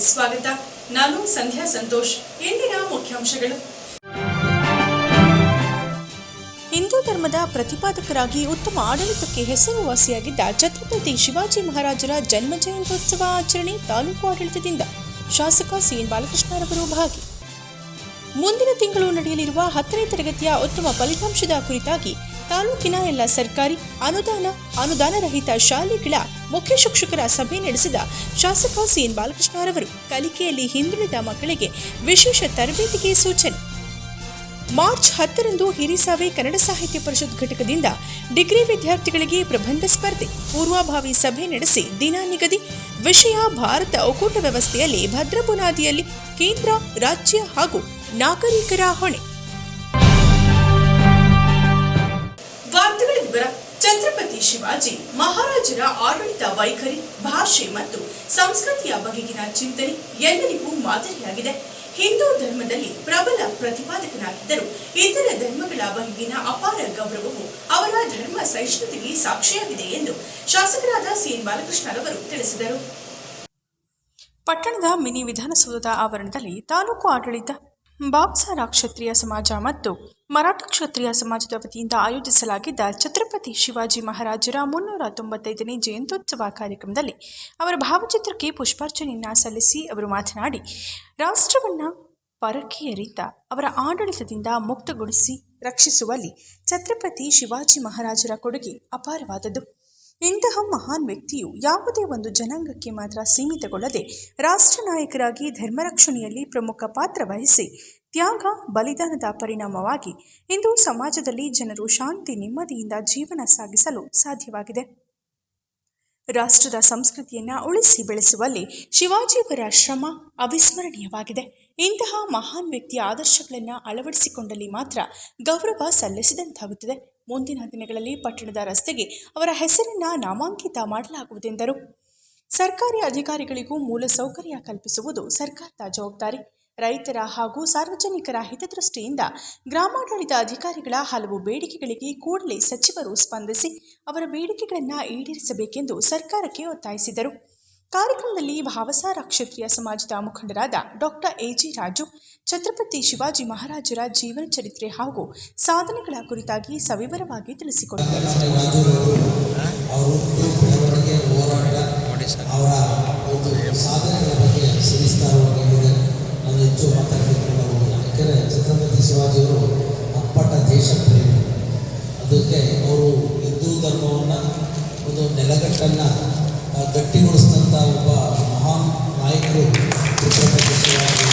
ಸ್ವಾಗತ. ನಾನು ಸಂಧ್ಯಾ ಸಂತೋಷ್. ಇಂದಿನ ಮುಖ್ಯಾಂಶಗಳು. ಹಿಂದೂ ಧರ್ಮದ ಪ್ರತಿಪಾದಕರಾಗಿ ಉತ್ತಮ ಆಡಳಿತಕ್ಕೆ ಹೆಸರುವಾಸಿಯಾಗಿದ್ದ ಛತ್ರಪತಿ ಶಿವಾಜಿ ಮಹಾರಾಜರ ಜನ್ಮ ಜಯಂತ್ಯೋತ್ಸವ ಆಚರಣೆ ತಾಲೂಕು ಆಡಳಿತದಿಂದ. ಶಾಸಕ ಸಿಎನ್ ಬಾಲಕೃಷ್ಣರವರು ಭಾಗಿ. ಮುಂದಿನ ತಿಂಗಳು ನಡೆಯಲಿರುವ ಹತ್ತನೇ ತರಗತಿಯ ಉತ್ತಮ ಫಲಿತಾಂಶದ ಕುರಿತಾಗಿ ತಾಲೂಕಿನ ಎಲ್ಲ ಸರ್ಕಾರಿ ಅನುದಾನ ಅನುದಾನ ರಹಿತ ಶಾಲೆಗಳ ಮುಖ್ಯ ಶಿಕ್ಷಕರ ಸಭೆ ನಡೆಸಿದ ಶಾಸಕ ಸಿಎನ್ ಬಾಲಕೃಷ್ಣರವರು ಕಲಿಕೆಯಲ್ಲಿ ಹಿಂದುಳಿದ ಮಕ್ಕಳಿಗೆ ವಿಶೇಷ ತರಬೇತಿಗೆ ಸೂಚನೆ. ಮಾರ್ಚ್ ಹತ್ತರಂದು ಹಿರಿಸಾವೆ ಕನ್ನಡ ಸಾಹಿತ್ಯ ಪರಿಷತ್ ಘಟಕದಿಂದ ಡಿಗ್ರಿ ವಿದ್ಯಾರ್ಥಿಗಳಿಗೆ ಪ್ರಬಂಧ ಸ್ಪರ್ಧೆ, ಪೂರ್ವಭಾವಿ ಸಭೆ ನಡೆಸಿ ದಿನ ನಿಗದಿ ವಿಷಯ ಭಾರತ ಒಕ್ಕೂಟ ವ್ಯವಸ್ಥೆಯಲ್ಲಿ ಭದ್ರ ಬುನಾದಿಯಲ್ಲಿ ಕೇಂದ್ರ, ರಾಜ್ಯ ಹಾಗೂ ನಾಗರಿಕರ ಹೊಣೆ. ವಾರ್ತೆಗಳ ವಿವರ, ಛತ್ರಪತಿ ಶಿವಾಜಿ, ಮಹಾರಾಜರ ಆಡಳಿತ ವೈಖರಿ, ಭಾಷೆ ಮತ್ತು ಸಂಸ್ಕೃತಿಯ ಬಗೆಗಿನ ಚಿಂತನೆ ಎಲ್ಲರಿಗೂ ಮಾದರಿಯಾಗಿದೆ. ಹಿಂದೂ ಧರ್ಮದಲ್ಲಿ ಪ್ರಬಲ ಪ್ರತಿಪಾದಕನಾಗಿದ್ದರು ಇತರ ಧರ್ಮಗಳ ಬಗೆಗಿನ ಅಪಾರ ಗೌರವವು ಅವರ ಧರ್ಮ ಸಹಿಷ್ಣುತೆಗೆ ಸಾಕ್ಷಿಯಾಗಿದೆ ಎಂದು ಶಾಸಕರಾದ ಸಿಎನ್ ಬಾಲಕೃಷ್ಣರವರು ತಿಳಿಸಿದರು. ಪಟ್ಟಣದ ಮಿನಿ ವಿಧಾನಸೌಧದ ಆವರಣದಲ್ಲಿ ತಾಲೂಕು ಆಡಳಿತ ಬಾಬ್ಸಾರ ಕ್ಷತ್ರಿಯ ಸಮಾಜ ಮತ್ತು ಮರಾಠ ಕ್ಷತ್ರಿಯ ಸಮಾಜದ ವತಿಯಿಂದ ಆಯೋಜಿಸಲಾಗಿದ್ದ ಛತ್ರಪತಿ ಶಿವಾಜಿ ಮಹಾರಾಜರ ಮುನ್ನೂರ ತೊಂಬತ್ತೈದನೇ ಜಯಂತ್ಯುತ್ಸವ ಕಾರ್ಯಕ್ರಮದಲ್ಲಿ ಅವರ ಭಾವಚಿತ್ರಕ್ಕೆ ಪುಷ್ಪಾರ್ಚನೆಯನ್ನು ಸಲ್ಲಿಸಿ ಅವರು ಮಾತನಾಡಿ, ರಾಷ್ಟ್ರವನ್ನ ಪರಕೀಯರಿಂದ, ಅವರ ಆಡಳಿತದಿಂದ ಮುಕ್ತಗೊಳಿಸಿ ರಕ್ಷಿಸುವಲ್ಲಿ ಛತ್ರಪತಿ ಶಿವಾಜಿ ಮಹಾರಾಜರ ಕೊಡುಗೆ ಅಪಾರವಾದದ್ದು. ಇಂತಹ ಮಹಾನ್ ವ್ಯಕ್ತಿಯು ಯಾವುದೇ ಒಂದು ಜನಾಂಗಕ್ಕೆ ಮಾತ್ರ ಸೀಮಿತಗೊಳ್ಳದೆ ರಾಷ್ಟ್ರ ನಾಯಕರಾಗಿ ಧರ್ಮರಕ್ಷಣೆಯಲ್ಲಿ ಪ್ರಮುಖ ಪಾತ್ರ ವಹಿಸಿ ತ್ಯಾಗ, ಬಲಿದಾನದ ಪರಿಣಾಮವಾಗಿ ಇಂದು ಸಮಾಜದಲ್ಲಿ ಜನರು ಶಾಂತಿ, ನೆಮ್ಮದಿಯಿಂದ ಜೀವನ ಸಾಗಿಸಲು ಸಾಧ್ಯವಾಗಿದೆ. ರಾಷ್ಟ್ರದ ಸಂಸ್ಕೃತಿಯನ್ನು ಉಳಿಸಿ ಬೆಳೆಸುವಲ್ಲಿ ಶಿವಾಜಿಯವರ ಶ್ರಮ ಅವಿಸ್ಮರಣೀಯವಾಗಿದೆ. ಇಂತಹ ಮಹಾನ್ ವ್ಯಕ್ತಿಯ ಆದರ್ಶಗಳನ್ನು ಅಳವಡಿಸಿಕೊಂಡಲ್ಲಿ ಮಾತ್ರ ಗೌರವ ಸಲ್ಲಿಸಿದಂತಾಗುತ್ತದೆ. ಮುಂದಿನ ದಿನಗಳಲ್ಲಿ ಪಟ್ಟಣದ ರಸ್ತೆಗೆ ಅವರ ಹೆಸರನ್ನು ನಾಮಾಂಕಿತ ಮಾಡಲಾಗುವುದೆಂದರು ಸರ್ಕಾರಿ ಅಧಿಕಾರಿಗಳಿಗೂ ಮೂಲ ಸೌಕರ್ಯ ಕಲ್ಪಿಸುವುದು ಸರ್ಕಾರದ ಜವಾಬ್ದಾರಿ. ರೈತರ ಹಾಗೂ ಸಾರ್ವಜನಿಕರ ಹಿತದೃಷ್ಟಿಯಿಂದ ಗ್ರಾಮಾಡಳಿತ ಅಧಿಕಾರಿಗಳ ಹಲವು ಬೇಡಿಕೆಗಳಿಗೆ ಕೂಡಲೇ ಸಚಿವರು ಸ್ಪಂದಿಸಿ ಅವರ ಬೇಡಿಕೆಗಳನ್ನು ಈಡೇರಿಸಬೇಕೆಂದು ಸರ್ಕಾರಕ್ಕೆ ಒತ್ತಾಯಿಸಿದರು. ಕಾರ್ಯಕ್ರಮದಲ್ಲಿ ಭಾವಸಾರ ಕ್ಷತ್ರಿಯ ಸಮಾಜದ ಮುಖಂಡರಾದ ಡಾಕ್ಟರ್ ಎಜಿ ರಾಜು, ಛತ್ರಪತಿ ಶಿವಾಜಿ ಮಹಾರಾಜರ ಜೀವನ ಚರಿತ್ರೆ ಹಾಗೂ ಸಾಧನೆಗಳ ಕುರಿತಾಗಿ ಸವಿವರವಾಗಿ ತಿಳಿಸಿಕೊಟ್ಟರು. ಹೆಚ್ಚು ಮಾತಾಡಲಿಕ್ಕೆ ಬರುವುದಿಲ್ಲ ಯಾಕೆಂದರೆ ಛತ್ರಪತಿ ಶಿವಾಜಿಯವರು ಅಪ್ಪಟ ದೇಶ ಪ್ರೇಮ ಅದಕ್ಕೆ ಅವರು ಹಿಂದೂ ಧರ್ಮವನ್ನು, ಒಂದು ನೆಲಗಟ್ಟನ್ನು ಗಟ್ಟಿಗೊಳಿಸಿದಂಥ ಒಬ್ಬ ಮಹಾನ್ ನಾಯಕರು ಛತ್ರಪತಿ ಶಿವಾಜಿ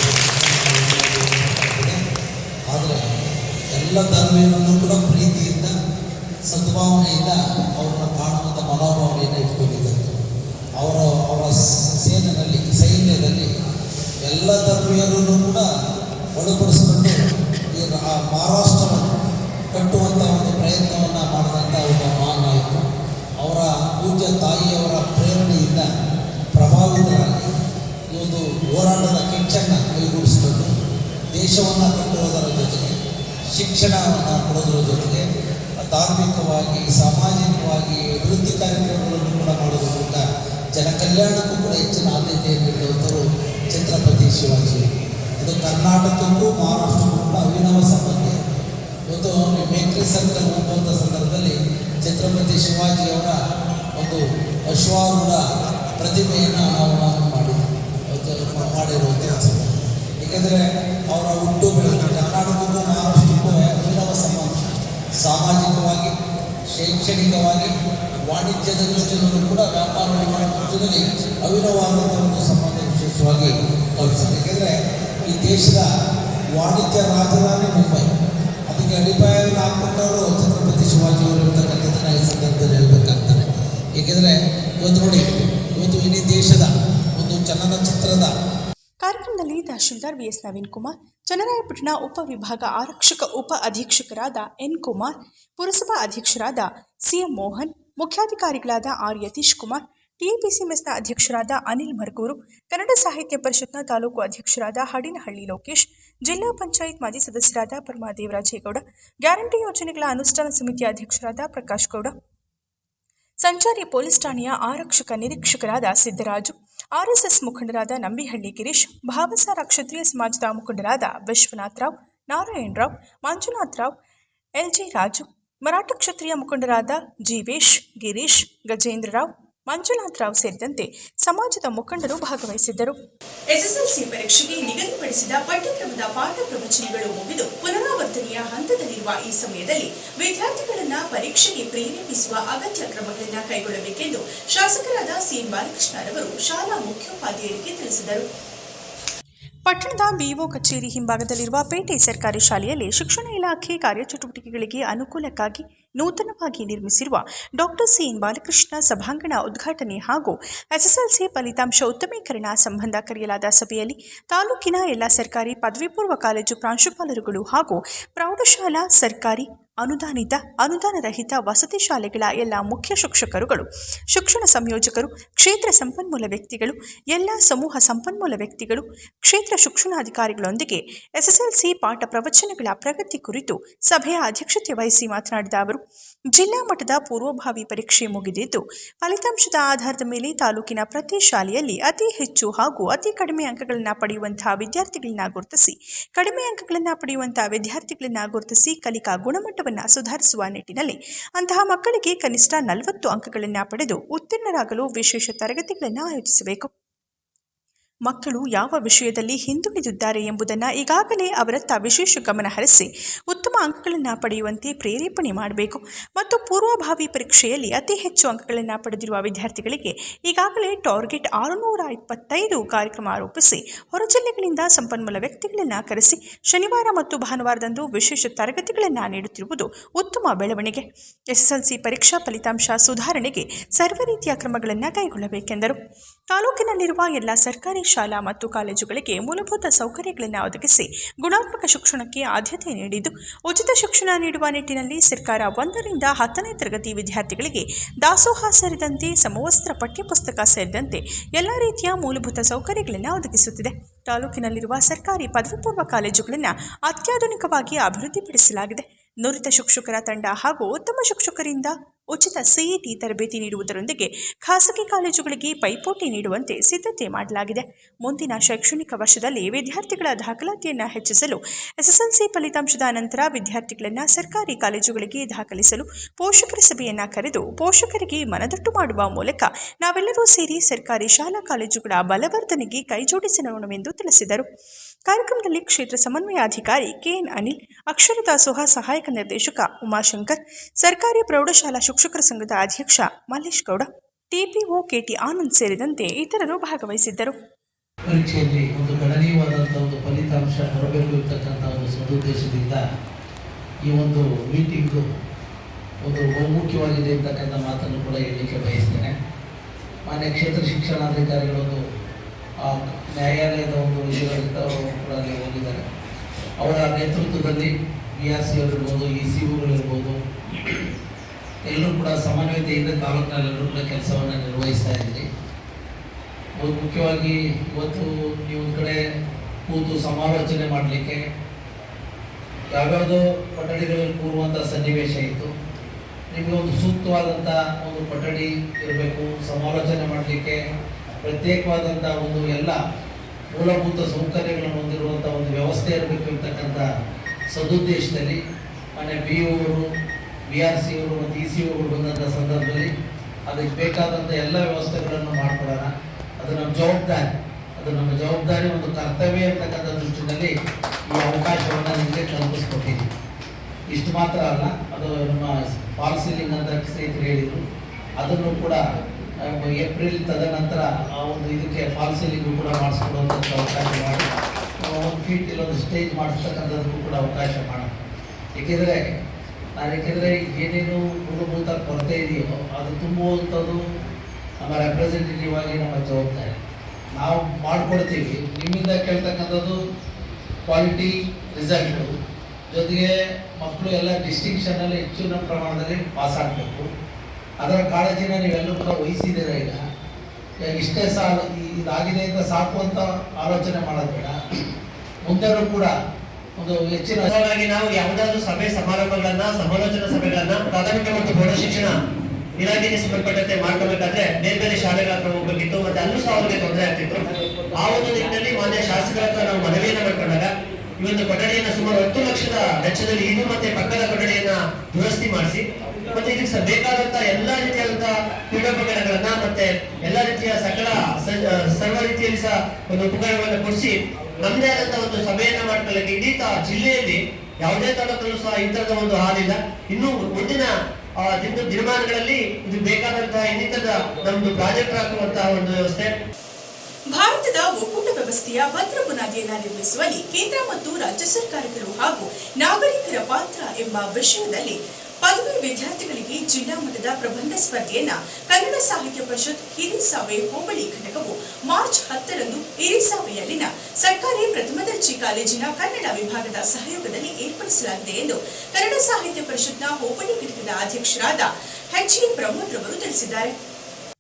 ಆದರೆ ಎಲ್ಲ ಧರ್ಮವನ್ನು ಕೂಡ ಪ್ರೀತಿಯಿಂದ, ಸದ್ಭಾವನೆಯಿಂದ ಅವರನ್ನು ಕಾಣುವಂಥ ಮನೋಭಾವನೆಯನ್ನು ಇಟ್ಕೊಂಡಿದ್ದಾರೆ. ಅವರ ಅವರ ಎಲ್ಲ ಧರ್ಮೀಯರನ್ನು ಕೂಡ ಒಳಪಡಿಸಿಕೊಂಡು ಈ ಆ ಮಹಾರಾಷ್ಟ್ರವನ್ನು ಕಟ್ಟುವಂಥ ಒಂದು ಪ್ರಯತ್ನವನ್ನು ಮಾಡಿದಂಥ ಒಬ್ಬ ಮಹಾನ್ ನಾಯಕರು ಅವರ ಪೂಜ್ಯ ತಾಯಿಯವರ ಪ್ರೇರಣೆಯಿಂದ ಪ್ರಭಾವಿತರಾಗಿ ಈ ಒಂದು ಹೋರಾಟದ ಕಿಚ್ಚನ್ನು ಕೈಗೂಡಿಸಿಕೊಂಡು ದೇಶವನ್ನು ಕಟ್ಟುವುದರ ಜೊತೆಗೆ, ಶಿಕ್ಷಣವನ್ನು ಕೊಡೋದರ ಜೊತೆಗೆ, ಧಾರ್ಮಿಕವಾಗಿ, ಸಾಮಾಜಿಕವಾಗಿ ಅಭಿವೃದ್ಧಿ ಕಾರ್ಯಕ್ರಮಗಳನ್ನು ಕೂಡ ಮಾಡೋದರಿಂದ ಜನ ಕಲ್ಯಾಣಕ್ಕೂ ಕೂಡ ಹೆಚ್ಚಿನ ಆದ್ಯತೆಯನ್ನು ನೀಡುವಂಥವರು ಛತ್ರಪತಿ ಶಿವಾಜಿ. ಇದು ಕರ್ನಾಟಕಕ್ಕೂ ಮಹಾರಾಷ್ಟ್ರಕ್ಕೂ ಕೂಡ ಅವಿನವ ಸಂಬಂಧ. ಇವತ್ತು ಮೇಕ್ರಿ ಸರ್ಕಲ್ ಹೋಗುವಂಥ ಸಂದರ್ಭದಲ್ಲಿ ಛತ್ರಪತಿ ಶಿವಾಜಿಯವರ ಒಂದು ಅಶ್ವಾರೂಢ ಪ್ರತಿಮೆಯನ್ನು ನಾವು ನಾವು ಮಾಡಿರುವ ಇತಿಹಾಸ ಏಕೆಂದರೆ ಅವರ ಹುಟ್ಟು ಬೆಳೆದು ಕರ್ನಾಟಕಕ್ಕೂ ಮಹಾರಾಷ್ಟ್ರಕ್ಕೂ ಅಭಿನವ ಸಂಬಂಧ. ಸಾಮಾಜಿಕವಾಗಿ, ಶೈಕ್ಷಣಿಕವಾಗಿ, ವಾಣಿಜ್ಯದ ದೃಷ್ಟಿಯಲ್ಲೂ ಕೂಡ ವ್ಯಾಪಾರ ಜೊತೆಗೆ ಅವಿನವಾದಂಥ ಒಂದು ಸಂಬಂಧ. ವಿಶೇಷವಾಗಿ ಕಲ್ಪಿಸಿದೆ ಏಕೆಂದರೆ ಈ ದೇಶದ ವಾಣಿಜ್ಯ ರಾಜಧಾನಿ ಮುಂಬೈ. ಅದಕ್ಕೆ ಅಡಿಪಾಯವನ್ನು ಹಾಕ್ಕೊಂಡವರು ಛತ್ರಪತಿ ಶಿವಾಜಿಯವರು ಇರ್ತಕ್ಕಂಥದ್ದನ್ನ ಈ ಸಂದರ್ಭದಲ್ಲಿ ಹೇಳ್ಬೇಕಾಗ್ತಾರೆ ಏಕೆಂದರೆ ಇವತ್ತು ನೋಡಿ, ಇವತ್ತು ಇಡೀ ದೇಶದ ಒಂದು ಚಲನಚಿತ್ರದ ಕಾರ್ಯಕ್ರಮದಲ್ಲಿ ತಹಶೀಲ್ದಾರ್ ವಿಎಸ್ ನವೀನ್ ಕುಮಾರ್, ಚನ್ನರಾಯಪಟ್ಟಣ ಉಪವಿಭಾಗ ಆರಕ್ಷಕ ಉಪ ಅಧೀಕ್ಷಕರಾದ ಎನ್. ಕುಮಾರ್, ಪುರಸಭಾ ಅಧ್ಯಕ್ಷರಾದ ಸಿಎಂ ಮೋಹನ್, ಮುಖ್ಯಾಧಿಕಾರಿಗಳಾದ ಆರ್. ಯತೀಶ್ ಕುಮಾರ್ ಟಿಎಪಿಸಿಎಂಎಸ್ನ ಅಧ್ಯಕ್ಷರಾದ ಅನಿಲ್ ಮರ್ಗೂರು, ಕನ್ನಡ ಸಾಹಿತ್ಯ ಪರಿಷತ್ನ ತಾಲೂಕು ಅಧ್ಯಕ್ಷರಾದ ಹಡಿನಹಳ್ಳಿ ಲೋಕೇಶ್, ಜಿಲ್ಲಾ ಪಂಚಾಯತ್ ಮಾಜಿ ಸದಸ್ಯರಾದ ಪರಮಾ ದೇವರಾಜೇಗೌಡ ಗ್ಯಾರಂಟಿ ಯೋಜನೆಗಳ ಅನುಷ್ಠಾನ ಸಮಿತಿಯ ಅಧ್ಯಕ್ಷರಾದ ಪ್ರಕಾಶ್ ಗೌಡ, ಸಂಚಾರಿ ಪೊಲೀಸ್ ಠಾಣೆಯ ಆರಕ್ಷಕ ನಿರೀಕ್ಷಕರಾದ ಸಿದ್ದರಾಜು, ಆರ್ಎಸ್ಎಸ್ ಮುಖಂಡರಾದ ನಂಬಿಹಳ್ಳಿ ಗಿರೀಶ್, ಭಾವಸಾರ ಕ್ಷತ್ರಿಯ ಸಮಾಜದ ಮುಖಂಡರಾದ ವಿಶ್ವನಾಥ್ ರಾವ್, ನಾರಾಯಣ್ ರಾವ್, ಮಂಜುನಾಥ್ ರಾವ್, ಎಲ್ಜಿ ರಾಜು, ಮರಾಠ ಕ್ಷತ್ರಿಯ ಮುಖಂಡರಾದ ಜೀವೇಶ್ ಗಿರೀಶ್, ಗಜೇಂದ್ರ ರಾವ್ ಮಂಜುನಾಥ್ ರಾವ್ ಸೇರಿದಂತೆ ಸಮಾಜದ ಮುಖಂಡರು ಭಾಗವಹಿಸಿದ್ದರು. ಎಸ್ಎಸ್ಎಲ್ಸಿ ಪರೀಕ್ಷೆಗೆ ನಿಗದಿಪಡಿಸಿದ ಪಠ್ಯಕ್ರಮದ ಪಾಠ ಪ್ರವಚನಗಳು ಮುಗಿದು ಪುನರಾವರ್ತನೆಯ ಹಂತದಲ್ಲಿರುವ ಈ ಸಮಯದಲ್ಲಿ ವಿದ್ಯಾರ್ಥಿಗಳನ್ನ ಪರೀಕ್ಷೆಗೆ ಪ್ರೇರೇಪಿಸುವ ಅಗತ್ಯ ಕ್ರಮಗಳನ್ನು ಕೈಗೊಳ್ಳಬೇಕೆಂದು ಶಾಸಕರಾದ ಸಿಎನ್ ಬಾಲಕೃಷ್ಣರವರು ಶಾಲಾ ಮುಖ್ಯೋಪಾಧ್ಯಾಯರಿಗೆ ತಿಳಿಸಿದರು. ಪಟ್ಟಣದ ಬಿಇಒ ಕಚೇರಿ ಹಿಂಭಾಗದಲ್ಲಿರುವ ಪೇಟೆ ಸರ್ಕಾರಿ ಶಾಲೆಯಲ್ಲಿ ಶಿಕ್ಷಣ ಇಲಾಖೆ ಕಾರ್ಯಚಟುವಟಿಕೆಗಳಿಗೆ ಅನುಕೂಲಕ್ಕಾಗಿ ನೂತನವಾಗಿ ನಿರ್ಮಿಸಿರುವ ಡಾಕ್ಟರ್ ಸಿಎನ್ ಬಾಲಕೃಷ್ಣ ಸಭಾಂಗಣ ಉದ್ಘಾಟನೆ ಹಾಗೂ ಎಸ್ಎಸ್ಎಲ್ಸಿ ಫಲಿತಾಂಶ ಉತ್ತಮೀಕರಣ ಸಂಬಂಧ ಕರೆಯಲಾದ ಸಭೆಯಲ್ಲಿ ತಾಲೂಕಿನ ಎಲ್ಲ ಸರ್ಕಾರಿ ಪದವಿ ಪೂರ್ವ ಕಾಲೇಜು ಪ್ರಾಂಶುಪಾಲರುಗಳು ಹಾಗೂ ಪ್ರೌಢಶಾಲಾ ಸರ್ಕಾರಿ ಅನುದಾನಿತ, ಅನುದಾನರಹಿತ ವಸತಿ ಶಾಲೆಗಳ ಎಲ್ಲ ಮುಖ್ಯ ಶಿಕ್ಷಕರುಗಳು, ಶಿಕ್ಷಣ ಸಂಯೋಜಕರು, ಕ್ಷೇತ್ರ ಸಂಪನ್ಮೂಲ ವ್ಯಕ್ತಿಗಳು, ಎಲ್ಲ ಸಮೂಹ ಸಂಪನ್ಮೂಲ ವ್ಯಕ್ತಿಗಳು, ಕ್ಷೇತ್ರ ಶಿಕ್ಷಣಾಧಿಕಾರಿಗಳೊಂದಿಗೆ ಎಸ್ಎಸ್ಎಲ್ಸಿ ಪಾಠ ಪ್ರವಚನಗಳ ಪ್ರಗತಿ ಕುರಿತು ಸಭೆಯ ಅಧ್ಯಕ್ಷತೆ ವಹಿಸಿ ಮಾತನಾಡಿದ ಅವರು, ಜಿಲ್ಲಾ ಮಟ್ಟದ ಪೂರ್ವಭಾವಿ ಪರೀಕ್ಷೆ ಮುಗಿದಿದ್ದು, ಫಲಿತಾಂಶದ ಆಧಾರದ ಮೇಲೆ ತಾಲೂಕಿನ ಪ್ರತಿ ಶಾಲೆಯಲ್ಲಿ ಅತಿ ಹೆಚ್ಚು ಹಾಗೂ ಅತಿ ಕಡಿಮೆ ಅಂಕಗಳನ್ನು ಪಡೆಯುವಂತಹ ವಿದ್ಯಾರ್ಥಿಗಳನ್ನ ಗುರುತಿಸಿ, ಕಡಿಮೆ ಅಂಕಗಳನ್ನು ಪಡೆಯುವಂತಹ ವಿದ್ಯಾರ್ಥಿಗಳನ್ನ ಗುರುತಿಸಿ ಕಲಿಕಾ ಗುಣಮಟ್ಟವನ್ನು ಸುಧಾರಿಸುವ ನಿಟ್ಟಿನಲ್ಲಿ ಅಂತಹ ಮಕ್ಕಳಿಗೆ ಕನಿಷ್ಠ ನಲವತ್ತು ಅಂಕಗಳನ್ನು ಪಡೆದು ಉತ್ತೀರ್ಣರಾಗಲು ವಿಶೇಷ ತರಗತಿಗಳನ್ನು ಆಯೋಜಿಸಬೇಕು. ಮಕ್ಕಳು ಯಾವ ವಿಷಯದಲ್ಲಿ ಹಿಂದುಳಿದಿದ್ದಾರೆ ಎಂಬುದನ್ನು ಈಗಾಗಲೇ ಅವರತ್ತ ವಿಶೇಷ ಗಮನ ಹರಿಸಿ ಉತ್ತಮ ಅಂಕಗಳನ್ನು ಪಡೆಯುವಂತೆ ಪ್ರೇರೇಪಣೆ ಮಾಡಬೇಕು. ಮತ್ತು ಪೂರ್ವಭಾವಿ ಪರೀಕ್ಷೆಯಲ್ಲಿ ಅತಿ ಹೆಚ್ಚು ಅಂಕಗಳನ್ನು ಪಡೆದಿರುವ ವಿದ್ಯಾರ್ಥಿಗಳಿಗೆ ಈಗಾಗಲೇ ಟಾರ್ಗೆಟ್ ಆರುನೂರ ಇಪ್ಪತ್ತೈದು ಕಾರ್ಯಕ್ರಮ ಆರೋಪಿಸಿ ಹೊರ ಜಿಲ್ಲೆಗಳಿಂದ ಸಂಪನ್ಮೂಲ ವ್ಯಕ್ತಿಗಳನ್ನು ಕರೆಸಿ, ಶನಿವಾರ ಮತ್ತು ಭಾನುವಾರದಂದು ವಿಶೇಷ ತರಗತಿಗಳನ್ನು ನೀಡುತ್ತಿರುವುದು ಉತ್ತಮ ಬೆಳವಣಿಗೆ. ಎಸ್ಎಸ್ಎಲ್ಸಿ ಪರೀಕ್ಷಾ ಫಲಿತಾಂಶ ಸುಧಾರಣೆಗೆ ಸರ್ವ ರೀತಿಯ ಕ್ರಮಗಳನ್ನು ಕೈಗೊಳ್ಳಬೇಕೆಂದರು. ತಾಲೂಕಿನಲ್ಲಿರುವ ಎಲ್ಲ ಸರ್ಕಾರಿ ಶಾಲಾ ಮತ್ತು ಕಾಲೇಜುಗಳಿಗೆ ಮೂಲಭೂತ ಸೌಕರ್ಯಗಳನ್ನು ಒದಗಿಸಿ ಗುಣಾತ್ಮಕ ಶಿಕ್ಷಣಕ್ಕೆ ಆದ್ಯತೆ ನೀಡಿದ್ದು, ಉಚಿತ ಶಿಕ್ಷಣ ನೀಡುವ ನಿಟ್ಟಿನಲ್ಲಿ ಸರ್ಕಾರ ಒಂದರಿಂದ ಹತ್ತನೇ ತರಗತಿ ವಿದ್ಯಾರ್ಥಿಗಳಿಗೆ ದಾಸೋಹ ಸೇರಿದಂತೆ ಸಮವಸ್ತ್ರ ಪಠ್ಯಪುಸ್ತಕ ಸೇರಿದಂತೆ ಎಲ್ಲ ರೀತಿಯ ಮೂಲಭೂತ ಸೌಕರ್ಯಗಳನ್ನು ಒದಗಿಸುತ್ತಿದೆ. ತಾಲೂಕಿನಲ್ಲಿರುವ ಸರ್ಕಾರಿ ಪದವಿ ಪೂರ್ವ ಕಾಲೇಜುಗಳನ್ನು ಅತ್ಯಾಧುನಿಕವಾಗಿ ಅಭಿವೃದ್ಧಿಪಡಿಸಲಾಗಿದೆ. ನುರಿತ ಶಿಕ್ಷಕರ ತಂಡ ಹಾಗೂ ಉತ್ತಮ ಶಿಕ್ಷಕರಿಂದ ಉಚಿತ ಸಿಇಟಿ ತರಬೇತಿ ನೀಡುವುದರೊಂದಿಗೆ ಖಾಸಗಿ ಕಾಲೇಜುಗಳಿಗೆ ಪೈಪೋಟಿ ನೀಡುವಂತೆ ಸಿದ್ಧತೆ ಮಾಡಲಾಗಿದೆ. ಮುಂದಿನ ಶೈಕ್ಷಣಿಕ ವರ್ಷದಲ್ಲಿ ವಿದ್ಯಾರ್ಥಿಗಳ ದಾಖಲಾತಿಯನ್ನು ಹೆಚ್ಚಿಸಲು ಎಸ್ಎಸ್ಎಲ್ಸಿ ಫಲಿತಾಂಶದ ನಂತರ ವಿದ್ಯಾರ್ಥಿಗಳನ್ನು ಸರ್ಕಾರಿ ಕಾಲೇಜುಗಳಿಗೆ ದಾಖಲಿಸಲು ಪೋಷಕರ ಸಭೆಯನ್ನು ಕರೆದು ಪೋಷಕರಿಗೆ ಮನದಟ್ಟು ಮಾಡುವ ಮೂಲಕ ನಾವೆಲ್ಲರೂ ಸೇರಿ ಸರ್ಕಾರಿ ಶಾಲಾ ಕಾಲೇಜುಗಳ ಬಲವರ್ಧನೆಗೆ ಕೈಜೋಡಿಸೋಣವೆಂದು ತಿಳಿಸಿದರು. ಕಾರ್ಯಕ್ರಮದಲ್ಲಿ ಕ್ಷೇತ್ರ ಸಮನ್ವಯಾಧಿಕಾರಿ ಕೆಎನ್ ಅನಿಲ್ ಅಕ್ಷರ ದಾಸೋಹ ಸಹಾಯಕ ನಿರ್ದೇಶಕ ಉಮಾಶಂಕರ್, ಸರ್ಕಾರಿ ಪ್ರೌಢಶಾಲಾ ಶಿಕ್ಷಕರ ಸಂಘದ ಅಧ್ಯಕ್ಷ ಮಲ್ಲೇಶ್ ಗೌಡ ಟಿಪಿಒ ಕೆಟಿ ಆನಂದ್ ಸೇರಿದಂತೆ ಇತರರು ಭಾಗವಹಿಸಿದ್ದರು. ಪರೀಕ್ಷೆಯಲ್ಲಿ ಒಂದು ಗಣನೀಯವಾದಂಥ ಒಂದು ಫಲಿತಾಂಶ ಹೊರಬೇಕು ಇರ್ತಕ್ಕಂಥ ಒಂದು ಸದುದ್ದೇಶದಿಂದ ಈ ಒಂದು ಮೀಟಿಂಗ್ ಒಂದು ಬಹುಮುಖ್ಯವಾಗಿದೆ ಅಂತಕ್ಕಂಥ ಮಾತನ್ನು ಕೂಡ ಹೇಳಲಿಕ್ಕೆ ಬಯಸ್ತೇನೆ. ಮಾನ್ಯ ಕ್ಷೇತ್ರ ಶಿಕ್ಷಣಾಧಿಕಾರಿಗಳೊಂದು ನ್ಯಾಯಾಲಯದ ಒಂದು ವಿಷಯಗಳಿಂದ ಕೂಡ ಅಲ್ಲಿ ಹೋಗಿದ್ದಾರೆ. ಅವರ ನೇತೃತ್ವದಲ್ಲಿ ಬಿ ಆರ್ ಸಿ ಅವರಿರ್ಬೋದು ಇ ಸಿ ಇರ್ಬೋದು ಎಲ್ಲರೂ ಕೂಡ ಸಮನ್ವಯತೆಯಿಂದ ತಾಲೂಕಿನಲ್ಲೆಲ್ಲರೂ ಕೂಡ ಕೆಲಸವನ್ನು ನಿರ್ವಹಿಸ್ತಾ ಇದ್ದೀರಿ. ಮುಖ್ಯವಾಗಿ ಇವತ್ತು ನೀವು ಕಡೆ ಕೂತು ಸಮಾಲೋಚನೆ ಮಾಡಲಿಕ್ಕೆ ಯಾವ್ಯಾವುದೋ ಕೊಠಡಿಗಳಲ್ಲಿ ಕೂರುವಂಥ ಸನ್ನಿವೇಶ ಇತ್ತು. ನಿಮಗೆ ಒಂದು ಸೂಕ್ತವಾದಂಥ ಒಂದು ಕೊಠಡಿ ಇರಬೇಕು, ಸಮಾಲೋಚನೆ ಮಾಡಲಿಕ್ಕೆ ಪ್ರತ್ಯೇಕವಾದಂಥ ಒಂದು ಎಲ್ಲ ಮೂಲಭೂತ ಸೌಕರ್ಯಗಳನ್ನು ಹೊಂದಿರುವಂಥ ಒಂದು ವ್ಯವಸ್ಥೆ ಇರಬೇಕು ಇರ್ತಕ್ಕಂಥ ಸದುದ್ದೇಶದಲ್ಲಿ, ಮನೆ ಬಿ ಅವರು ಬಿ ಆರ್ ಸಿ ಅವರು ಮತ್ತು ಇ ಸಿ ಅವರು ಬಂದಂಥ ಸಂದರ್ಭದಲ್ಲಿ ಅದಕ್ಕೆ ಬೇಕಾದಂಥ ಎಲ್ಲ ವ್ಯವಸ್ಥೆಗಳನ್ನು ಮಾಡಿಕೊಡೋಣ ಅದು ನಮ್ಮ ಜವಾಬ್ದಾರಿ. ಅದು ನಮ್ಮ ಜವಾಬ್ದಾರಿ ಒಂದು ಕರ್ತವ್ಯ ಅಂತಕ್ಕಂಥ ದೃಷ್ಟಿನಲ್ಲಿ ಈ ಅವಕಾಶವನ್ನು ನಿಮಗೆ ಕಲ್ಪಿಸ್ಕೊಟ್ಟಿದ್ದೀವಿ ಇಷ್ಟು ಮಾತ್ರ ಅಲ್ಲ, ಅದು ನಮ್ಮ ಪಾಲ್ಸಿಲಿಂಗ್ ಅಂತ ಸ್ನೇಹಿತರು ಹೇಳಿದರು. ಅದನ್ನು ಕೂಡ ಏಪ್ರಿಲ್ ತದನಂತರ ಆ ಒಂದು ಇದಕ್ಕೆ ಪಾಲ್ಸಿಲಿಂಗು ಕೂಡ ಮಾಡಿಸ್ಕೊಡುವಂಥ ಅವಕಾಶ ಮಾಡಿ ಒಂದು ಫೀಟ್ ಇಲ್ಲೊಂದು ಸ್ಟೇಜ್ ಮಾಡಿಸ್ತಕ್ಕಂಥದ್ದು ಕೂಡ ಅವಕಾಶ ಮಾಡೋಣ. ಏಕೆಂದರೆ ನಾನು ಏಕೆಂದರೆ ಏನೇನು ಮೂಲಭೂತ ಕೊರತೆ ಇದೆಯೋ ಅದು ತುಂಬುವಂಥದ್ದು ನಮ್ಮ ರೆಪ್ರೆಸೆಂಟೇಟಿವ್ ಆಗಿ ನಮ್ಮ ಜವಾಬ್ದಾರಿ. ನಾವು ಮಾಡಿಕೊಡ್ತೀವಿ. ನಿಮ್ಮಿಂದ ಕೇಳ್ತಕ್ಕಂಥದ್ದು ಕ್ವಾಲಿಟಿ ರಿಸಲ್ಟು ಜೊತೆಗೆ ಮಕ್ಕಳು ಎಲ್ಲ ಡಿಸ್ಟಿಂಕ್ಷನಲ್ಲಿ ಹೆಚ್ಚಿನ ಪ್ರಮಾಣದಲ್ಲಿ ಪಾಸ್ ಆಗಬೇಕು. ಅದರ ಕಾಳಜಿನ ನೀವೆಲ್ಲರೂ ಕೂಡ ವಹಿಸಿದ್ದೀರ ಈಗ? ಇಷ್ಟೇ ಸಾಲ, ಇದಾಗಿದೆ ಅಂತ ಸಾಕು ಅಂತ ಆಲೋಚನೆ ಮಾಡೋದು ಬೇಡ. ಕೂಡ ಒಂದು ಹೆಚ್ಚಿನ ನಾವು ಯಾವುದಾದ್ರೂ ಸಭೆ ಸಮಾರಂಭಗಳನ್ನ, ಸಮಾಲೋಚನಾ ಸಭೆಗಳನ್ನ, ಪ್ರಾಥಮಿಕ ಮತ್ತು ಪ್ರೌಢ ಶಿಕ್ಷಣ ಇಲಾಖೆಗೆ ಸಂಬಂಧಪಟ್ಟಂತೆ ಮಾಡ್ಕೋಬೇಕಾದ್ರೆ ಬೇರೆ ಬೇರೆ ಶಾಲೆಗಳ ಹತ್ರ ಹೋಗ್ಬೇಕಿತ್ತು ಮತ್ತೆ ಅಲ್ಲೂ ಸಹ ಅವ್ರಿಗೆ ತೊಂದರೆ ಆಗ್ತಿತ್ತು. ಆ ಒಂದು ನಿಟ್ಟಿನಲ್ಲಿ ಮಾನ್ಯ ಶಾಸಕರ ಹತ್ರ ನಾವು ಮನವಿಯನ್ನ ಮಾಡ್ಕೊಂಡಾಗ ಈ ಒಂದು ಕೊಠಡಿಯನ್ನ ಸುಮಾರು ಹತ್ತು ಲಕ್ಷದ ವೆಚ್ಚದಲ್ಲಿ ಇದು ಮತ್ತೆ ಪಕ್ಕದ ಕೊಠಡಿಯನ್ನ ದುರಸ್ತಿ ಮಾಡಿಸಿ, ಮತ್ತೆ ಇದಕ್ಕೆ ಬೇಕಾದಂತ ಎಲ್ಲಾ ರೀತಿಯಾದಂತಹ ಪೀಠೋಪಕರಣಗಳನ್ನ ಮತ್ತೆ ಎಲ್ಲಾ ರೀತಿಯ ಸಕಲ ಸರ್ವ ರೀತಿಯಲ್ಲಿ ಸಹ ಒಂದು ಉಪಕರಣಗಳನ್ನ ಕೊಡಿಸಿ ನಮ್ಮದೇ ಆದಂತ ಒಂದು ಸಭೆಯನ್ನ ಮಾಡ್ಕೊಳ್ಳಕ್ಕೆ ಇಡೀ ಜಿಲ್ಲೆಯಲ್ಲಿ ಯಾವುದೇ ತರದಲ್ಲೂ ಸಹ ಇಂಥದ ಒಂದು ಹಾಲಿಲ್ಲ ಇನ್ನು ಮುಂದಿನ ದಿನ ದಿನಮಾನಗಳಲ್ಲಿ ಇದು ಬೇಕಾದಂತಹ ಇನ್ನಿತರದ ನಮ್ದು ಪ್ರಾಜೆಕ್ಟ್ ಹಾಕುವಂತಹ ಒಂದು ವ್ಯವಸ್ಥೆ. ಭಾರತದ ಒಕ್ಕೂಟ ವ್ಯವಸ್ಥೆಯ ಭದ್ರ ಬುನಾದಿಯನ್ನ ನಿರ್ಮಿಸುವಲ್ಲಿ ಕೇಂದ್ರ ಮತ್ತು ರಾಜ್ಯ ಸರ್ಕಾರಗಳು ಹಾಗೂ ನಾಗರಿಕರ ಪಾತ್ರ ಎಂಬ ವಿಷಯದಲ್ಲಿ ಪದವಿ ವಿದ್ಯಾರ್ಥಿಗಳಿಗೆ ಜಿಲ್ಲಾ ಮಟ್ಟದ ಪ್ರಬಂಧ ಸ್ಪರ್ಧೆಯನ್ನ ಕನ್ನಡ ಸಾಹಿತ್ಯ ಪರಿಷತ್ ಹಿರಿಸಾವೆ ಹೋಬಳಿ ಘಟಕವು ಮಾರ್ಚ್ ಹತ್ತರಂದು ಹಿರಿಸಾವೆಯಲ್ಲಿನ ಸರ್ಕಾರಿ ಪ್ರಥಮ ದರ್ಜೆ ಕಾಲೇಜಿನ ಕನ್ನಡ ವಿಭಾಗದ ಸಹಯೋಗದಲ್ಲಿ ಏರ್ಪಡಿಸಲಾಗಿದೆ ಎಂದು ಕನ್ನಡ ಸಾಹಿತ್ಯ ಪರಿಷತ್ನ ಹೋಬಳಿ ಘಟಕದ ಅಧ್ಯಕ್ಷರಾದ ಎಚ್ ಎ ಪ್ರಮೋದ್ ರವರು ತಿಳಿಸಿದ್ದಾರೆ.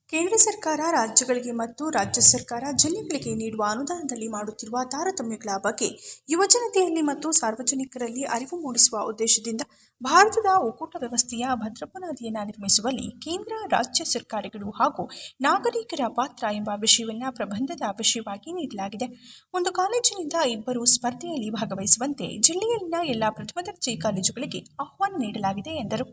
ಕೇಂದ್ರ ಸರ್ಕಾರ ರಾಜ್ಯಗಳಿಗೆ ಮತ್ತು ರಾಜ್ಯ ಸರ್ಕಾರ ಜಿಲ್ಲೆಗಳಿಗೆ ನೀಡುವ ಅನುದಾನದಲ್ಲಿ ಮಾಡುತ್ತಿರುವ ತಾರತಮ್ಯಗಳ ಬಗ್ಗೆ ಯುವಜನತೆಯಲ್ಲಿ ಮತ್ತು ಸಾರ್ವಜನಿಕರಲ್ಲಿ ಅರಿವು ಮೂಡಿಸುವ ಉದ್ದೇಶದಿಂದ ಭಾರತದ ಒಕ್ಕೂಟ ವ್ಯವಸ್ಥೆಯ ಭದ್ರಪನಾದಿಯನ್ನು ನಿರ್ಮಿಸುವಲ್ಲಿ ಕೇಂದ್ರ, ರಾಜ್ಯ ಸರ್ಕಾರಗಳು ಹಾಗೂ ನಾಗರಿಕರ ಪಾತ್ರ ಎಂಬ ವಿಷಯವನ್ನು ಪ್ರಬಂಧದ ವಿಷಯವಾಗಿ ನೀಡಲಾಗಿದೆ. ಒಂದು ಕಾಲೇಜಿನಿಂದ ಇಬ್ಬರು ಸ್ಪರ್ಧೆಯಲ್ಲಿ ಭಾಗವಹಿಸುವಂತೆ ಜಿಲ್ಲೆಯಲ್ಲಿನ ಎಲ್ಲ ಪ್ರಥಮ ದರ್ಜೆ ಕಾಲೇಜುಗಳಿಗೆ ಆಹ್ವಾನ ನೀಡಲಾಗಿದೆ ಎಂದರು.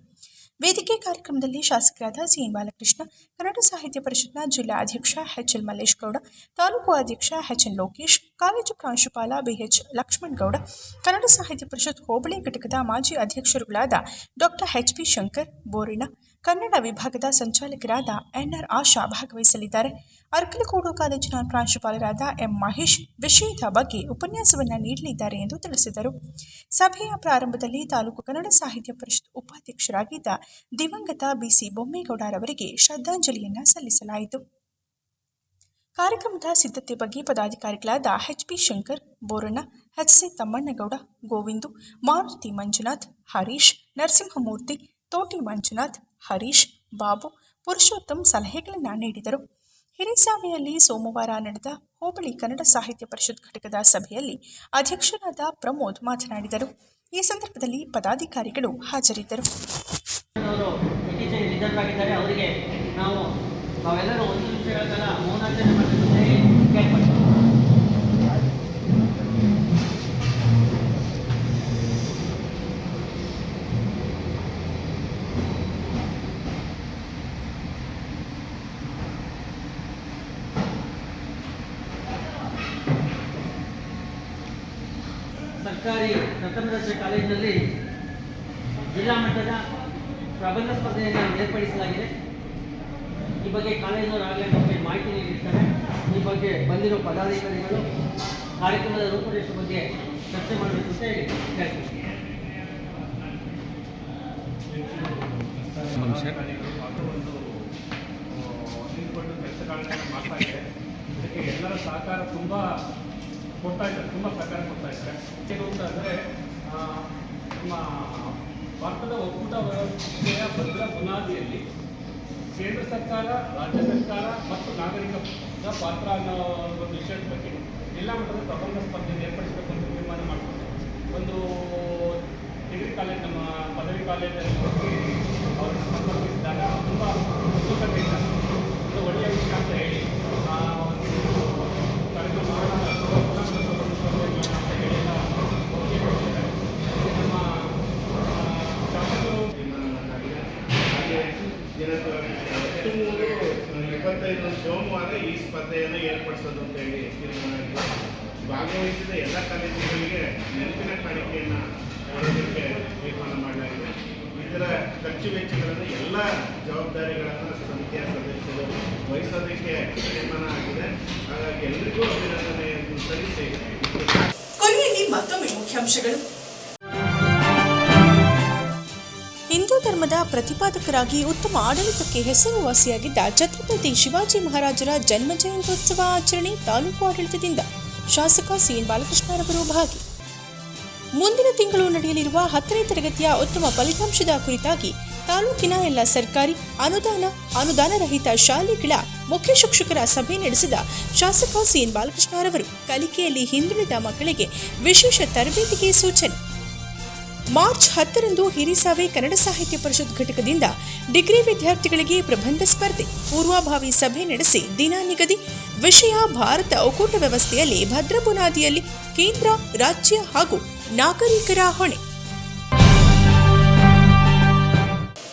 ವೇದಿಕೆ ಕಾರ್ಯಕ್ರಮದಲ್ಲಿ ಶಾಸಕರಾದ ಸಿಎನ್ ಬಾಲಕೃಷ್ಣ, ಕನ್ನಡ ಸಾಹಿತ್ಯ ಪರಿಷತ್ನ ಜಿಲ್ಲಾ ಅಧ್ಯಕ್ಷ ಎಚ್. ಎಲ್. ಮಲ್ಲೇಶ್ ಗೌಡ ತಾಲೂಕು ಅಧ್ಯಕ್ಷ ಎಚ್. ಎನ್. ಲೋಕೇಶ್, ಕಾಲೇಜು ಪ್ರಾಂಶುಪಾಲ ಬಿಎಚ್ ಲಕ್ಷ್ಮಣ್ ಗೌಡ ಕನ್ನಡ ಸಾಹಿತ್ಯ ಪರಿಷತ್ ಹೋಬಳಿ ಘಟಕದ ಮಾಜಿ ಅಧ್ಯಕ್ಷರುಗಳಾದ ಡಾಕ್ಟರ್ ಎಚ್. ಪಿ. ಶಂಕರ್, ಬೋರಿನ, ಕನ್ನಡ ವಿಭಾಗದ ಸಂಚಾಲಕರಾದ ಎನ್ಆರ್ ಆಶಾ ಭಾಗವಹಿಸಲಿದ್ದಾರೆ. ಅರ್ಕಲಕೋಡು ಕಾಲೇಜಿನ ಪ್ರಾಂಶುಪಾಲರಾದ ಎಂ ಮಹೇಶ್ ವಿಷಯದ ಬಗ್ಗೆ ಉಪನ್ಯಾಸವನ್ನು ನೀಡಲಿದ್ದಾರೆ ಎಂದು ತಿಳಿಸಿದರು. ಸಭೆಯ ಪ್ರಾರಂಭದಲ್ಲಿ ತಾಲೂಕು ಕನ್ನಡ ಸಾಹಿತ್ಯ ಪರಿಷತ್ ಉಪಾಧ್ಯಕ್ಷರಾಗಿದ್ದ ದಿವಂಗತ ಬಿಸಿ ಬೊಮ್ಮೇಗೌಡರವರಿಗೆ ಶ್ರದ್ಧಾಂಜಲಿಯನ್ನು ಸಲ್ಲಿಸಲಾಯಿತು. ಕಾರ್ಯಕ್ರಮದ ಸಿದ್ಧತೆ ಬಗ್ಗೆ ಪದಾಧಿಕಾರಿಗಳಾದ H P Shankar, Boranna, H C Thammannagowda, Govindu, Maruti Manjunath, Harish, Narasimhamurthy, Thoti Manjunath, Harish, Babu, Purushottam ಸಲಹೆಗಳನ್ನು ನೀಡಿದರು. ಹಿರಿಸಾವೆಯಲ್ಲಿ ಸೋಮವಾರ ನಡೆದ ಹೋಬಳಿ ಕನ್ನಡ ಸಾಹಿತ್ಯ ಪರಿಷತ್ ಘಟಕದ ಸಭೆಯಲ್ಲಿ ಅಧ್ಯಕ್ಷರಾದ ಪ್ರಮೋದ್ ಮಾತನಾಡಿದರು. ಈ ಸಂದರ್ಭದಲ್ಲಿ ಪದಾಧಿಕಾರಿಗಳು ಹಾಜರಿದ್ದರು. ಅವರಿಗೆ ನಾವು ಒಂದು ಮೌನಾಚರಣೆ ಸರ್ಕಾರಿ ಪ್ರಥಮ ದರ್ಜೆ ಕಾಲೇಜಿನಲ್ಲಿ ಜಿಲ್ಲಾ ಮಟ್ಟದ ಪ್ರಬಂಧ ಸ್ಪರ್ಧೆಯನ್ನು ಏರ್ಪಡಿಸಲಾಗಿದೆ. ಈ ಬಗ್ಗೆ ಕಾಲೇಜಿನವರು ಆಗಲೇ ನಮಗೆ ಮಾಹಿತಿ ನೀಡಿರ್ತಾರೆ. ಈ ಬಗ್ಗೆ ಬಂದಿರೋ ಪದಾಧಿಕಾರಿಗಳು ಕಾರ್ಯಕ್ರಮದ ರೂಪುರೇಷ ಬಗ್ಗೆ ಚರ್ಚೆ ಮಾಡಬೇಕು ಅಂತ ಹೇಳಿ ಕೇಳ್ತೀನಿ. ಮಾಡ್ತಾ ಇದೆ ಇದಕ್ಕೆ ಎಲ್ಲರ ಸಹಕಾರ ತುಂಬ ಕೊಡ್ತಾ ಇದ್ದಾರೆ, ತುಂಬ ಸಹಕಾರ ಕೊಡ್ತಾ ಇದ್ದಾರೆ. ಏನು ಅಂತಂದರೆ ನಮ್ಮ ಭಾರತದ ಒಕ್ಕೂಟ ವ್ಯವಸ್ಥೆಯ ಭದ್ರ ಬುನಾದಿಯಲ್ಲಿ ಕೇಂದ್ರ ಸರ್ಕಾರ, ರಾಜ್ಯ ಸರ್ಕಾರ ಮತ್ತು ನಾಗರಿಕ ಪಾತ್ರ ಅನ್ನೋ ಒಂದು ವಿಷಯದ ಬಗ್ಗೆ ಎಲ್ಲ ಮಟ್ಟದ ಪ್ರಬಂಧ ಸ್ಪರ್ಧೆ ಏರ್ಪಡಿಸಬೇಕು ಅಂತ ತೀರ್ಮಾನ ಮಾಡಿಕೊಂಡು ಒಂದು ಡಿಗ್ರಿ ಕಾಲೇಜ್ ನಮ್ಮ ಪದವಿ ಕಾಲೇಜಲ್ಲಿ ಹೋಗಿ ಅವರನ್ನು ಸಂಪರ್ಕಿಸಿದಾಗ ತುಂಬ ಉತ್ಸುಕತೆಯಿಂದ ಇದು ಒಳ್ಳೆಯ ವಿಷಯ ಅಂತ ಹೇಳಿ ಆ ಒಂದು ಕಾರ್ಯಕ್ರಮಗಳನ್ನು ಪ್ರಬಂಧ ಸ್ಪರ್ಧೆಗಳನ್ನ ಅಂತ ಹೇಳಿ ಎಲ್ಲ ಒಪ್ಪಿಗೆ ಕೊಟ್ಟಿದ್ದಾರೆ. ನಮ್ಮ ಆ, ಶಾಸಕರು ತೀರ್ಮಾನವಾಗಿದೆ ಹಾಗೆ ದಿನಾಂಕ ಹತ್ತೊಂಬತ್ತು ಇಪ್ಪತ್ತೈದು ಸೋಮವಾರ ಈ ಸ್ಪರ್ಧೆಯನ್ನು ಏರ್ಪಡಿಸೋದು ಅಂತ ಹೇಳಿ ತೀರ್ಮಾನ ಆಗಿದೆ ಭಾಗವಹಿಸಿದ ಎಲ್ಲ ಕಾಲೇಜುಗಳಿಗೆ ನೆನಪಿನ ಕಾಣಿಕೆಯನ್ನು ಕೊಡೋದಕ್ಕೆ ತೀರ್ಮಾನ ಮಾಡಲಾಗಿದೆ ಇದರ ಖರ್ಚು ವೆಚ್ಚಗಳನ್ನು ಎಲ್ಲ ಜವಾಬ್ದಾರಿಗಳನ್ನು ಸಮಿತಿಯ ಸದಸ್ಯರು ವಹಿಸೋದಕ್ಕೆ ತೀರ್ಮಾನ ಆಗಿದೆ. ಹಾಗಾಗಿ ಎಲ್ರಿಗೂ ಅಭಿನಂದನೆಯನ್ನು ಸಲ್ಲಿಸಿ ಕೊನೆಯಲ್ಲಿ ಮತ್ತೊಮ್ಮೆ ಮುಖ್ಯಾಂಶಗಳು. ಹಿಂದೂ ಧರ್ಮದ ಪ್ರತಿಪಾದಕರಾಗಿ ಉತ್ತಮ ಆಡಳಿತಕ್ಕೆ ಹೆಸರುವಾಸಿಯಾಗಿದ್ದ ಛತ್ರಪತಿ ಶಿವಾಜಿ ಮಹಾರಾಜರ ಜನ್ಮ ಜಯಂತ್ಯೋತ್ಸವ ಆಚರಣೆ ತಾಲೂಕು ಆಡಳಿತದಿಂದ. ಶಾಸಕ ಸಿಎನ್ ಬಾಲಕೃಷ್ಣರವರು ಭಾಗಿ. ಮುಂದಿನ ತಿಂಗಳು ನಡೆಯಲಿರುವ ಹತ್ತನೇ ತರಗತಿಯ ಉತ್ತಮ ಫಲಿತಾಂಶದ ಕುರಿತಾಗಿ ತಾಲೂಕಿನ ಎಲ್ಲ ಸರ್ಕಾರಿ ಅನುದಾನ ಅನುದಾನ ರಹಿತ ಶಾಲೆಗಳ ಮುಖ್ಯ ಶಿಕ್ಷಕರ ಸಭೆ ನಡೆಸಿದ ಶಾಸಕ ಸಿಎನ್ ಬಾಲಕೃಷ್ಣರವರು ಕಲಿಕೆಯಲ್ಲಿ ಹಿಂದುಳಿದ ಮಕ್ಕಳಿಗೆ ವಿಶೇಷ ತರಬೇತಿಗೆ ಸೂಚನೆ. ಮಾರ್ಚ್ ಹತ್ತರಂದು ಹಿರಿಸಾವೆ ಕನ್ನಡ ಸಾಹಿತ್ಯ ಪರಿಷತ್ ಘಟಕದಿಂದ ಡಿಗ್ರಿ ವಿದ್ಯಾರ್ಥಿಗಳಿಗೆ ಪ್ರಬಂಧ ಸ್ಪರ್ಧೆ, ಪೂರ್ವಭಾವಿ ಸಭೆ ನಡೆಸಿ ದಿನ ನಿಗದಿ ವಿಷಯ ಭಾರತ ಒಕ್ಕೂಟ ವ್ಯವಸ್ಥೆಯಲ್ಲಿ ಭದ್ರ ಬುನಾದಿಯಲ್ಲಿ ಕೇಂದ್ರ, ರಾಜ್ಯ ಹಾಗೂ ನಾಗರಿಕರ ಹೊಣೆ.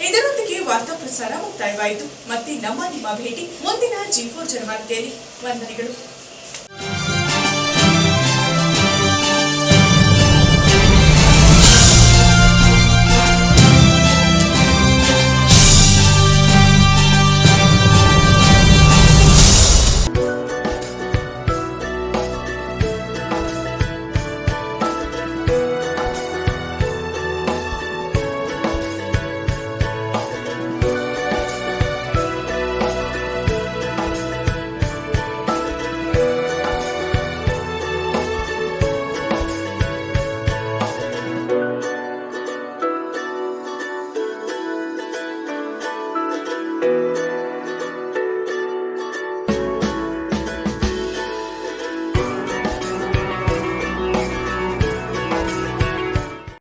ಇದರೊಂದಿಗೆ ವಾರ್ತಾ ಪ್ರಸಾರ ಮುಕ್ತಾಯವಾಯಿತು. ಮತ್ತೆ ನಮ್ಮ ನಿಮ್ಮ ಭೇಟಿ ಮುಂದಿನ ಜಿ ಫೋರ್ ಜನವಾರ್ತೆಯಲ್ಲಿ ವಂದನೆಗಳು.